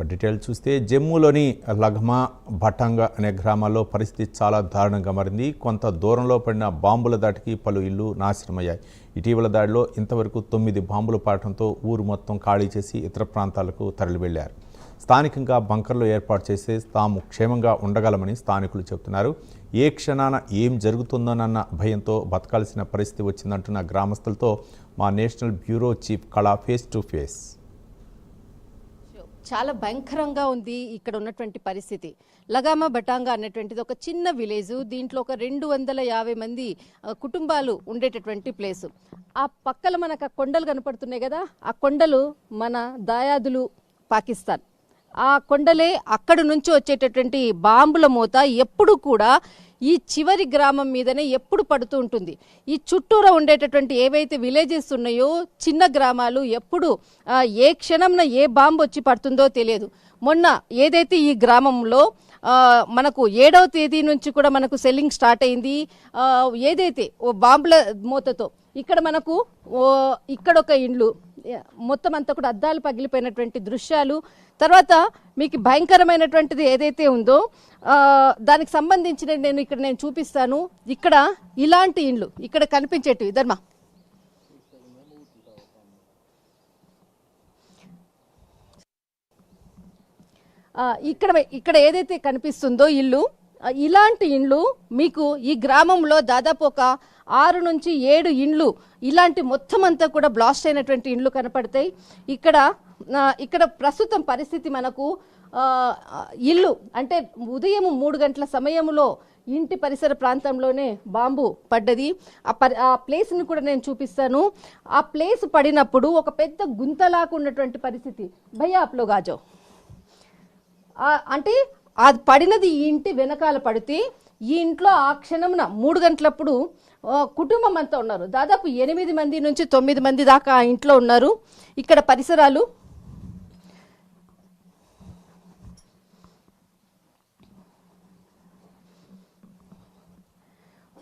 Detail చూస్తే జమ్మూలోని లఘ్మా భటంగ అనే గ్రామాల్లో పరిస్థితి చాలా దారుణంగా మారింది. కొంత దూరంలో పడిన బాంబుల దాటికి పలు ఇల్లు నాశనమయ్యాయి. ఇటీవల దాడిలో ఇంతవరకు తొమ్మిది బాంబులు పాడటంతో ఊరు మొత్తం ఖాళీ చేసి ఇతర ప్రాంతాలకు తరలివెళ్ళారు. స్థానికంగా బంకర్లు ఏర్పాటు చేస్తే తాము క్షేమంగా ఉండగలమని స్థానికులు చెబుతున్నారు. ఏ క్షణాన ఏం జరుగుతుందోనన్న భయంతో బతకాల్సిన పరిస్థితి వచ్చిందంటున్న గ్రామస్తులతో మా national bureau chief Kala face to face. చాలా భయంకరంగా ఉంది ఇక్కడ ఉన్నటువంటి పరిస్థితి. లగామ బటాంగా అనేటువంటిది ఒక చిన్న విలేజ్ దీంట్లో ఒక రెండు వందల యాభై మంది కుటుంబాలు ఉండేటటువంటి ప్లేస్. ఆ పక్కల మనకు ఆ కొండలు కనపడుతున్నాయి కదా ఆ కొండలు మన దాయాదులు పాకిస్తాన్. ఆ కొండలే అక్కడి నుంచి వచ్చేటటువంటి బాంబుల మూత ఎప్పుడు కూడా ఈ చివరి గ్రామం మీదనే ఎప్పుడు పడుతూ ఉంటుంది. ఈ చుట్టూరా ఉండేటటువంటి ఏవైతే విలేజెస్ ఉన్నాయో చిన్న గ్రామాలు ఎప్పుడు ఏ క్షణంన ఏ బాంబు వచ్చి పడుతుందో తెలియదు. మొన్న ఏదైతే ఈ గ్రామంలో మనకు ఏడవ తేదీ నుంచి కూడా మనకు సెల్లింగ్ స్టార్ట్ అయింది ఏదైతే ఓ బాంబుల మూతతో ఇక్కడ మనకు ఓ ఇక్కడ ఒక ఇండ్లు మొత్తం అంతా కూడా అద్దాలు పగిలిపోయినటువంటి దృశ్యాలు. తర్వాత మీకు భయంకరమైనటువంటిది ఏదైతే ఉందో దానికి సంబంధించిన నేను ఇక్కడ నేను చూపిస్తాను. ఇక్కడ ఇలాంటి ఇండ్లు ఇక్కడ కనిపించేటివి. ధర్మ. ఇక్కడ ఇక్కడ ఏదైతే కనిపిస్తుందో ఇల్లు ఇలాంటి ఇండ్లు మీకు ఈ గ్రామంలో దాదాపు ఒక ఆరు నుంచి ఏడు ఇండ్లు ఇలాంటి మొత్తం అంతా కూడా బ్లాస్ట్ అయినటువంటి ఇండ్లు కనపడతాయి. ఇక్కడ ఇక్కడ ప్రస్తుతం పరిస్థితి మనకు ఇల్లు అంటే ఉదయం మూడు గంటల సమయంలో ఇంటి పరిసర ప్రాంతంలోనే బాంబు పడ్డది. ఆ పరి ఆ ప్లేస్ని కూడా నేను చూపిస్తాను. ఆ ప్లేస్ పడినప్పుడు ఒక పెద్ద గుంతలాగా ఉన్నటువంటి పరిస్థితి. భయ్యా గాజో. అంటే అది పడినది ఈ ఇంటి వెనకాల పడితే ఈ ఇంట్లో ఆ క్షణమున మూడు గంటలప్పుడు కుటుంబం అంతా ఉన్నారు. దాదాపు ఎనిమిది మంది నుంచి తొమ్మిది మంది దాకా ఆ ఇంట్లో ఉన్నారు. ఇక్కడ పరిసరాలు.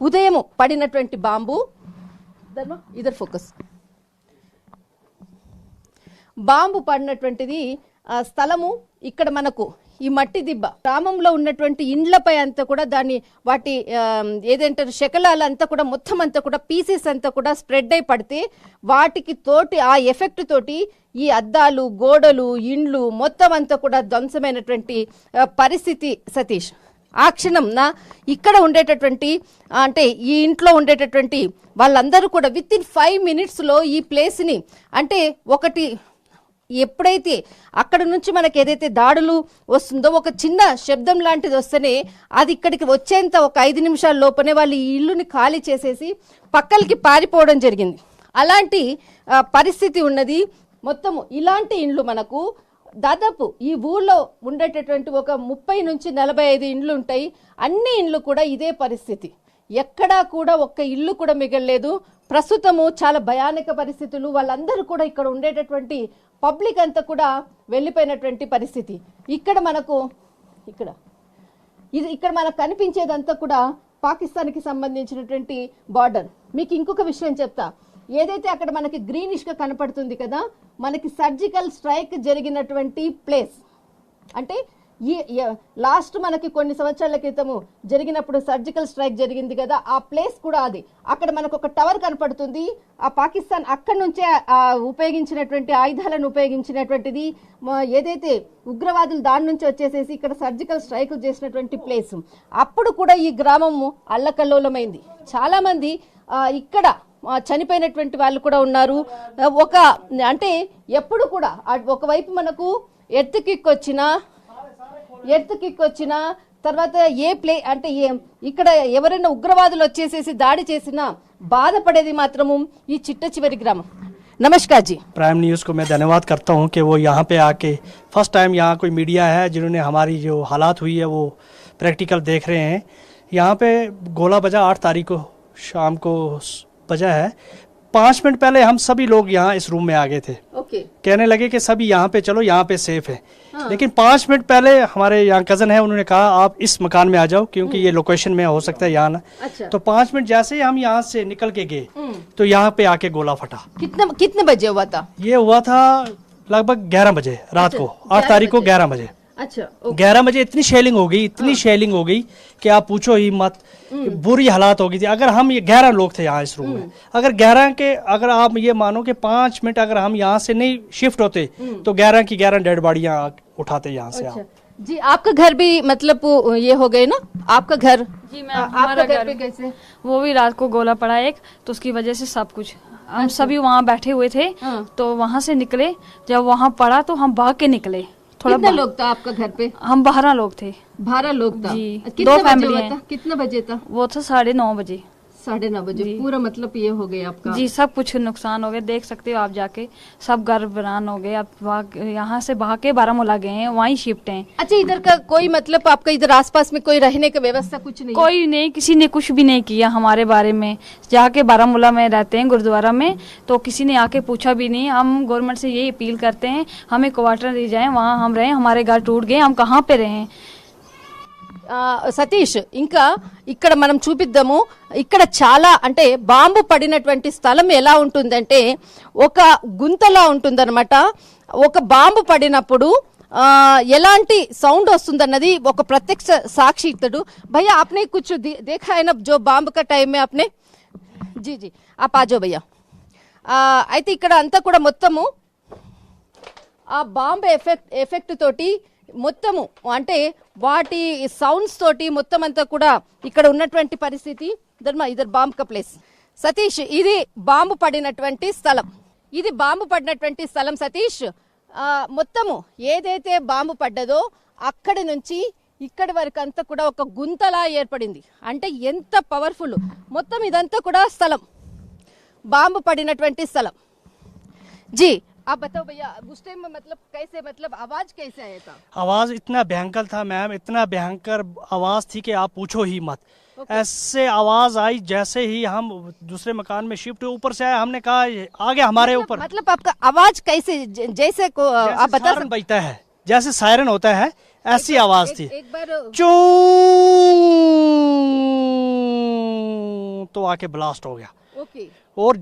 ఉదయం పడినటువంటి బాంబు. ధర్మ ఇదర్ ఫోకస్. బాంబు పడినటువంటిది స్థలము ఇక్కడ మనకు ఈ మట్టి దిబ్బ. గ్రామంలో ఉన్నటువంటి ఇండ్లపై అంతా కూడా దాన్ని వాటి ఆ, ఏదంటారు శకలాలు అంతా కూడా మొత్తం అంతా కూడా పీసెస్ అంతా కూడా స్ప్రెడ్ అయి పడితే వాటికి తోటి ఆ ఎఫెక్ట్ తోటి ఈ అద్దాలు గోడలు ఇండ్లు మొత్తం అంతా కూడా ధ్వంసమైనటువంటి పరిస్థితి సతీష్. ఆ క్షణం ఇక్కడ ఉండేటటువంటి అంటే ఈ ఇంట్లో ఉండేటటువంటి వాళ్ళందరూ కూడా విత్ ఇన్ ఫైవ్ మినిట్స్లో ఈ ప్లేస్ని అంటే ఒకటి ఎప్పుడైతే అక్కడ నుంచి మనకి ఏదైతే దాడులు వస్తుందో ఒక చిన్న శబ్దం లాంటిది వస్తేనే అది ఇక్కడికి వచ్చేంత ఒక ఐదు నిమిషాల లోపనే వాళ్ళు ఈ ఇల్లుని ఖాళీ చేసేసి పక్కలకి పారిపోవడం జరిగింది. అలాంటి పరిస్థితి ఉన్నది. మొత్తము ఇలాంటి ఇండ్లు మనకు దాదాపు ఈ ఊళ్ళో ఉండేటటువంటి ఒక ముప్పై నుంచి నలభై ఐదు ఇండ్లు ఉంటాయి. అన్ని ఇండ్లు కూడా ఇదే పరిస్థితి. ఎక్కడా కూడా ఒక్క ఇల్లు కూడా మిగలలేదు. ప్రస్తుతము చాలా భయానక పరిస్థితులు. వాళ్ళందరూ కూడా ఇక్కడ ఉండేటటువంటి పబ్లిక్ అంతా కూడా వెళ్ళిపోయినటువంటి పరిస్థితి. ఇక్కడ మనకు ఇక్కడ. ఇది ఇక్కడ మనకు కనిపించేదంతా కూడా పాకిస్తాన్కి సంబంధించినటువంటి బార్డర్. మీకు ఇంకొక విషయం చెప్తా. ఏదైతే అక్కడ మనకి గ్రీనిష్గా కనపడుతుంది కదా మనకి సర్జికల్ స్ట్రైక్ జరిగినటువంటి ప్లేస్. అంటే ఈ లాస్ట్ మనకి కొన్ని సంవత్సరాల క్రితము జరిగినప్పుడు సర్జికల్ స్ట్రైక్ జరిగింది కదా ఆ ప్లేస్ కూడా అది. అక్కడ మనకు ఒక టవర్ కనపడుతుంది. ఆ పాకిస్తాన్ అక్కడి నుంచే ఉపయోగించినటువంటి ఆయుధాలను ఉపయోగించినటువంటిది. ఏదైతే ఉగ్రవాదులు దాని నుంచి వచ్చేసేసి ఇక్కడ సర్జికల్ స్ట్రైక్ చేసినటువంటి ప్లేస్. అప్పుడు కూడా ఈ గ్రామము అల్లకల్లోలమైంది. చాలా మంది ఇక్కడ చనిపోయినటువంటి వాళ్ళు కూడా ఉన్నారు. ఒక అంటే ఎప్పుడు కూడా ఒకవైపు మనకు ఎర్త్ కిక్ వచ్చినా ఎర్త్ కిక్ వచ్చినా తర్వాత ఏ ప్లే అంటే ఏ ఇక్కడ ఎవరైనా ఉగ్రవాదులు వచ్చేసేసి దాడి చేసినా బాధపడేది మాత్రము ఈ చిట్ట చివరి గ్రామం నమస్కార్ జీ प्राइम न्यूज़ को मैं धन्यवाद करता हूं कि वो यहाँ पे आके फर्स्ट टाइम यहाँ कोई मीडिया है जिन्होंने हमारी जो हालात हुई है वो प्रैक्टिकल देख रहे हैं यहाँ पे गोला बजा आठ तारीख को शाम को स- बजा है पाँच मिनट पहले हम सभी लोग यहाँ इस रूम में आ गए थे। ఓకే कहने लगे कि सभी यहाँ पे चलो यहाँ पे सेफ़ है। लेकिन पाँच मिनट पहले हमारे यहाँ कज़न है उन्होंने कहा आप इस मकान में आ जाओ क्योंकि ये लोकेशन में हो सकता है यहाँ ना। अच्छा। तो पाँच मिनट जैसे ही हम यहाँ से निकल के गए तो यहाँ पे आके गोला फटा। कितने कितने बजे हुआ था? ये हुआ था लगभग ग्यारह बजे रात को। आठ तारीख को ग्यारह बजे। अच्छा ग्यारह बजे इतनी शेलिंग हो गई इतनी शेलिंग हो गई कि आप पूछो ही मत। बुरी हालात हो गई थी। अगर हम ये ग्यारह लोग थे यहाँ इस रूम में अगर ग्यारह के अगर आप ये मानो कि पाँच मिनट अगर हम यहाँ से नहीं शिफ्ट होते तो ग्यारह की ग्यारह डेड बॉडियाँ उठाते यहाँ से आप। जी आपका घर भी मतलब ये हो गए ना? आपका घर? जी मैम आ- आपका घर पे कैसे? वो भी रात को गोला पड़ा एक तो उसकी वजह से सब कुछ। हम सभी वहाँ बैठे हुए थे हाँ। तो वहाँ से निकले। जब वहाँ पड़ा तो हम भाग के निकले। थोड़ा कितने लोग था आपका घर पे? हम बारह लोग थे। बारह लोग था? जी, कितने दो फैमिली था? कितने बजे था? वो था साढ़े नौ बजे। साढ़े नौ बजे। पूरा मतलब ये हो गया आपका। जी सब कुछ नुकसान हो गया देख सकते हो आप जाके। सब घर बरान हो गए भाग यहाँ से भाग के बारामूला गए हैं वहीं शिफ्ट हैं। अच्छा इधर का कोई मतलब आपका इधर आसपास में कोई रहने का व्यवस्था कुछ नहीं है? कोई नहीं किसी ने कुछ भी नहीं किया हमारे बारे में। जाके बारामूला में रहते हैं गुरुद्वारा में तो किसी ने आके पूछा भी नहीं। हम गवर्नमेंट से यही अपील करते हैं हमें क्वार्टर दी जाए वहाँ हम रहें हमारे घर टूट गए हम कहाँ पे रहें? సతీష్ ఇంకా ఇక్కడ మనం చూపిద్దాము. ఇక్కడ చాలా అంటే బాంబు పడినటువంటి స్థలం ఎలా ఉంటుందంటే ఒక గుంతలా ఉంటుందన్నమాట. ఒక బాంబు పడినప్పుడు ఎలాంటి సౌండ్ వస్తుందన్నది ఒక ప్రత్యక్ష సాక్షి ఇస్తాడు భయ ఆప్నే కూర్చో దేఖా అయిన జో బాంబు కా టైమే ఆప్నే? జీ జీ ఆ పాజో భయ్య. అయితే ఇక్కడ అంతా కూడా మొత్తము ఆ బాంబు ఎఫెక్ట్ ఎఫెక్ట్ తోటి మొత్తము అంటే వాటి సౌండ్స్ తోటి మొత్తం అంతా కూడా ఇక్కడ ఉన్నటువంటి పరిస్థితి. ధర్మ ఇద్దరు బాంబ్ క ప్లేస్. సతీష్ ఇది బాంబు పడినటువంటి స్థలం. ఇది బాంబు పడినటువంటి స్థలం సతీష్. మొత్తము ఏదైతే బాంబు పడ్డదో అక్కడి నుంచి ఇక్కడి వరకు అంతా కూడా ఒక గుంతలా ఏర్పడింది. అంటే ఎంత పవర్ఫుల్ మొత్తం ఇదంతా కూడా స్థలం. బాంబు పడినటువంటి స్థలం. జీ आप बताओ भैया उस टाइम में मतलब कैसे मतलब आवाज़ कैसे आया था? आवाज़ इतना भयंकर था मैम इतना भयंकर आवाज़ थी कि आप पूछो ही मत। ऐसे आवाज़ आई जैसे ही हम दूसरे मकान में शिफ्ट ऊपर से आए हमने कहा "ये आ गया हमारे ऊपर। मतलब मतलब आपका आवाज़ कैसे जैसे को जैसे आप बता सायरन बजता है जैसे सायरन होता है ऐसी आवाज़ थी। एक बार चू तो आके ब्लास्ट हो गया। ओके और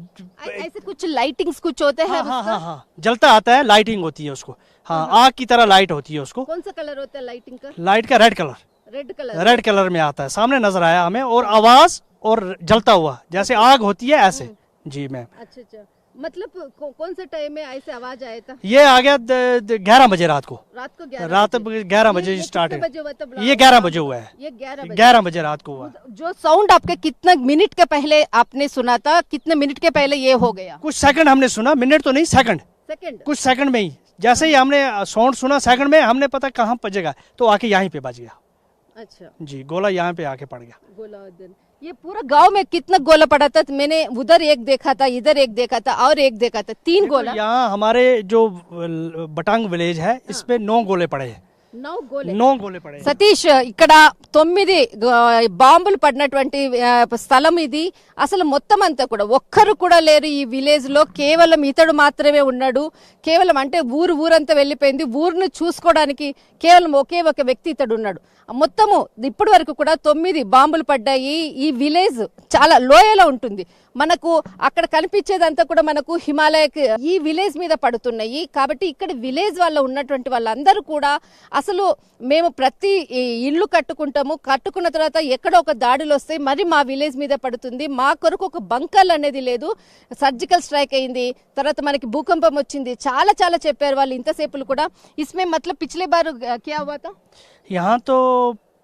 ऐसे कुछ लाइटिंग्स कुछ होते हैं हाँ हाँ हाँ हाँ। जलता आता है लाइटिंग होती है उसको। हाँ आग की तरह लाइट होती है उसको। कौन सा कलर होता है लाइटिंग का? लाइट का red colour red colour red colour में आता है। सामने नज़र आया हमें और आवाज़ और जलता हुआ जैसे आग होती है ऐसे। जी मैम अच्छा अच्छा। मतलब कौ, कौन से टाइम में ऐसे आवाज़ आया था? ये आ गया ग्यारह बजे रात को। रात को ग्यारह रात। ग्यारह बजे स्टार्ट है। हुआ ये ग्यारह बजे हुआ है। ये ग्यारह बजे। ग्यारह बजे रात को हुआ। जो साउंड आपके कितने मिनट के पहले आपने सुना था कितने मिनट के पहले ये हो गया? कुछ सेकंड हमने सुना मिनट तो नहीं सेकंड सेकंड कुछ सेकंड में ही। जैसे ही हमने साउंड सुना सेकंड में हमने पता कहाँ बजेगा तो आके यहीं पे बज गया। अच्छा। जी गोला यहाँ पे आके पड़ गया। गोला ये पूरा गाँव में कितना गोला पड़ा था? मैंने उधर एक देखा था इधर एक देखा था और एक देखा था। तीन गोला। यहाँ हमारे जो बटांग विलेज है इस पे नौ गोले पड़े हैं। సతీష్ ఇక్కడ తొమ్మిది బాంబులు పడినటువంటి స్థలం ఇది. అసలు మొత్తం అంతా కూడా ఒక్కరు కూడా లేరు ఈ విలేజ్లో. కేవలం ఇతడు మాత్రమే ఉన్నాడు. కేవలం అంటే ఊరు ఊరంతా వెళ్ళిపోయింది. ఊరును చూసుకోవడానికి కేవలం ఒకే ఒక వ్యక్తి ఇతడు ఉన్నాడు. మొత్తము ఇప్పటి వరకు కూడా తొమ్మిది బాంబులు పడ్డాయి. ఈ విలేజ్ చాలా లోయలో ఉంటుంది. మనకు అక్కడ కనిపించేదంతా కూడా మనకు హిమాలయ ఈ విలేజ్ మీద పడుతున్నాయి. కాబట్టి ఇక్కడ విలేజ్ వాళ్ళ ఉన్నటువంటి వాళ్ళందరూ కూడా అసలు మేము ప్రతి ఇల్లు కట్టుకుంటాము కట్టుకున్న తర్వాత ఎక్కడ ఒక దాడులు వస్తాయి మరి మా విలేజ్ మీద పడుతుంది. మా కొరకు ఒక బంకర్ అనేది లేదు. సర్జికల్ స్ట్రైక్ అయింది. తర్వాత మనకి భూకంపం వచ్చింది. చాలా చాలా చెప్పారు వాళ్ళు ఇంతసేపులు కూడా. ఇస్మే మతలబ్ పిచ్లే బారు క్యా హువా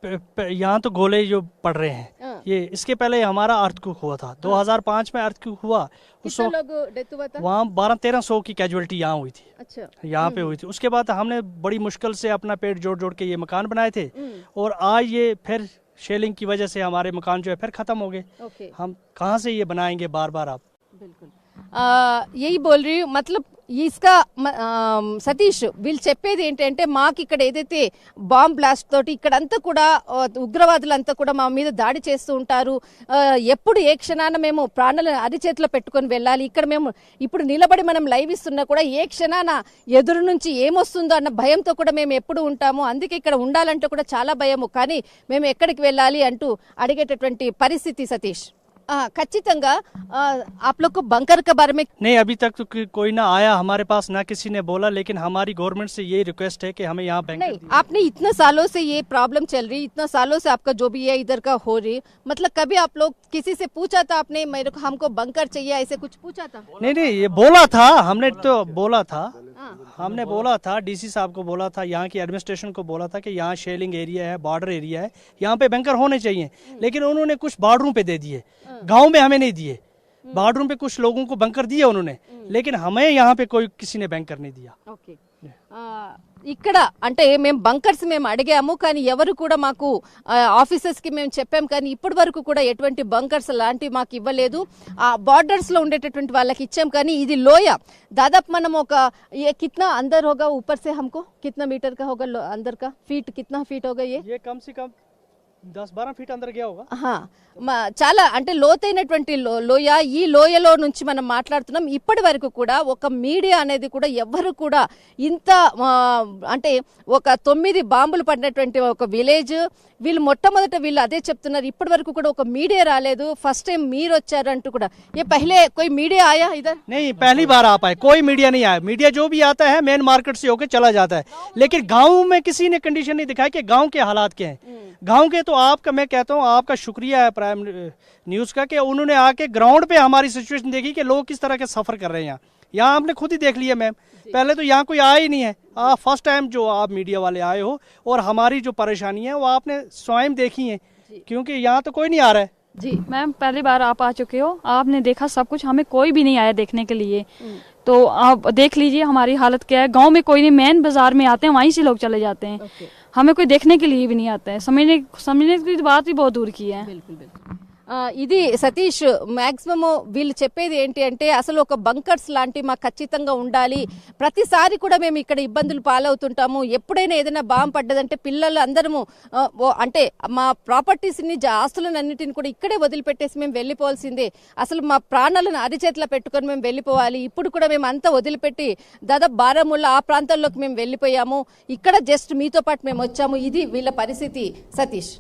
यहाँ तो गोले जो पड़ रहे हैं। हाँ। ये इसके पहले हमारा अर्थक्वेक हुआ था। 2005 में अर्थक्वेक हुआ। उस वहाँ बारह तेरह सौ की कैजुअलिटी यहाँ हुई थी। अच्छा। यहाँ पे हुई थी। उसके बाद हमने बड़ी मुश्किल से अपना पेट जोड़ जोड़ के ये मकान बनाए थे। हम्म, और आज ये फिर शेलिंग की वजह से हमारे मकान जो है फिर ख़त्म हो गए। हम कहाँ से ये बनाएँगे बार बार आप? बिल्कुल। यही बोल रही हूँ मतलब సతీష్ వీళ్ళు చెప్పేది ఏంటంటే మాకు ఇక్కడ ఏదైతే బాంబ్ బ్లాస్ట్ తోటి ఇక్కడంతా కూడా ఉగ్రవాదులు అంతా కూడా మా మీద దాడి చేస్తూ ఉంటారు. ఎప్పుడు ఏ క్షణాన మేము ప్రాణాలను అరిచేతిలో పెట్టుకొని వెళ్ళాలి? ఇక్కడ మేము ఇప్పుడు నిలబడి మనం లైవ్ ఇస్తున్నా కూడా ఏ క్షణాన ఎదురు నుంచి ఏమొస్తుందో అన్న భయంతో కూడా మేము ఎప్పుడు ఉంటాము. అందుకే ఇక్కడ ఉండాలంటే కూడా చాలా భయము. కానీ మేము ఎక్కడికి వెళ్ళాలి అంటూ అడిగేటటువంటి పరిస్థితి సతీష్. खचितंगा आप लोग को बंकर के बारे में नहीं अभी तक तो कोई ना आया हमारे पास ना किसी ने बोला लेकिन हमारी गवर्नमेंट से ये रिक्वेस्ट है कि हमें यहाँ बैंक नहीं आपने इतने सालों से ये प्रॉब्लम चल रही इतना सालों से आपका जो भी है इधर का हो रही मतलब कभी आप लोग किसी से पूछा था आपने मेरे को हमको बंकर चाहिए ऐसे कुछ पूछा था? नहीं नहीं ये बोला था हमने तो बोला था। हाँ। हमने बोला था डीसी साहब को बोला था यहाँ की एडमिनिस्ट्रेशन को बोला था कि यहाँ शेलिंग एरिया है बॉर्डर एरिया है यहाँ पे बैंकर होने चाहिए। हम्म। लेकिन उन्होंने कुछ बॉर्डरों पे दे दिए। गांव में हमें नहीं दिए बॉर्डरों पे कुछ लोगों को बैंकर दिए उन्होंने लेकिन हमें यहाँ पे कोई किसी ने बैंकर नहीं दिया ఓకే ఆ, ఇక్కడ అంటే మేము బంకర్స్ మేము అడిగాము కానీ ఎవరు కూడా మాకు ఆఫీసర్స్ కి మేము చెప్పాం కానీ ఇప్పటి వరకు కూడా ఎటువంటి బంకర్స్ లాంటివి మాకు ఇవ్వలేదు ఆ బార్డర్స్ లో ఉండేటటువంటి వాళ్ళకి ఇచ్చాం కానీ ఇది లోయ దాదాపు మనం ఒక ये कितना अंदर होगा ऊपर से हमको कितना मीटर का होगा लो- अंदर का फीट कितना फीट होगा ये ये कम से कम दस बारह फीट अंदर गया होगा ఆహా. మా- చాలా అంటే లోతైనటువంటి లో- లోయ ఈ లోయలో నుంచి మనం మాట్లాడుతున్నాం ఇప్పటి వరకు కూడా ఒక మీడియా అనేది కూడా ఎవ్వరు కూడా ఇంత ఆ, అంటే ఒక తొమ్మిది బాంబులు పడినటువంటి ఒక విలేజ్ వీళ్ళు మొట్టమొదట వీళ్ళు అదే చెప్తున్నారు ఇప్పటి వరకు కూడా ఒక మీడియా రాలేదు ఫస్ట్ టైం మీరు వచ్చారు అంటూ కూడా ఏ పహలే कोई మీడియా ఆయా ఇధర్ नहीं पहली बार आ पाए कोई मीडिया नहीं आया मीडिया जो भी आता है मेन मार्केट से होकर चला जाता है लेकिन गांव में किसी ने कंडीशन नहीं दिखाई कि गांव के हालात क्या हैं गांव के तो आपका मैं कहता हूँ आपका शुक्रिया है प्राइम न्यूज़ का कि उन्होंने आके ग्राउंड पे हमारी सिचुएशन देखी कि लोग किस तरह के सफ़र कर रहे हैं यहाँ। यहाँ आपने खुद ही देख लिया मैम। पहले तो यहाँ कोई आया ही नहीं है। आप फ़र्स्ट टाइम जो आप मीडिया वाले आए हो और हमारी जो परेशानी है वो आपने स्वयं देखी है क्योंकि यहाँ तो कोई नहीं आ रहा है। जी मैम पहली बार आप आ चुके हो। आपने देखा सब कुछ हमें कोई भी नहीं आया देखने के लिए। हम्म। तो आप देख लीजिए हमारी हालत क्या है। गाँव में कोई नहीं मेन बाज़ार में आते हैं वहीं से लोग चले जाते हैं। हमें कोई देखने के लिए भी नहीं आता है। समझने समझने की बात भी बहुत दूर की है। बिल्कुल बिल्कुल। ఇది సతీష్ మాక్సిమం వీళ్ళు చెప్పేది ఏంటి అంటే అసలు ఒక బంకర్స్ లాంటి మాకు ఖచ్చితంగా ఉండాలి. ప్రతిసారి కూడా మేము ఇక్కడ ఇబ్బందులు పాలవుతుంటాము. ఎప్పుడైనా ఏదైనా బాంబు పడ్డదంటే పిల్లలు అందరము అంటే మా ప్రాపర్టీస్ని ఆస్తులను అన్నిటిని కూడా ఇక్కడే వదిలిపెట్టేసి మేము వెళ్ళిపోవాల్సిందే. అసలు మా ప్రాణాలను అరిచేతిలో పెట్టుకొని మేము వెళ్ళిపోవాలి. ఇప్పుడు కూడా మేము అంతా వదిలిపెట్టి దాదాపు బారాముల్లా ఆ ప్రాంతాల్లోకి మేము వెళ్ళిపోయాము. ఇక్కడ జస్ట్ మీతో పాటు మేము వచ్చాము. ఇది వీళ్ళ పరిస్థితి. సతీష్.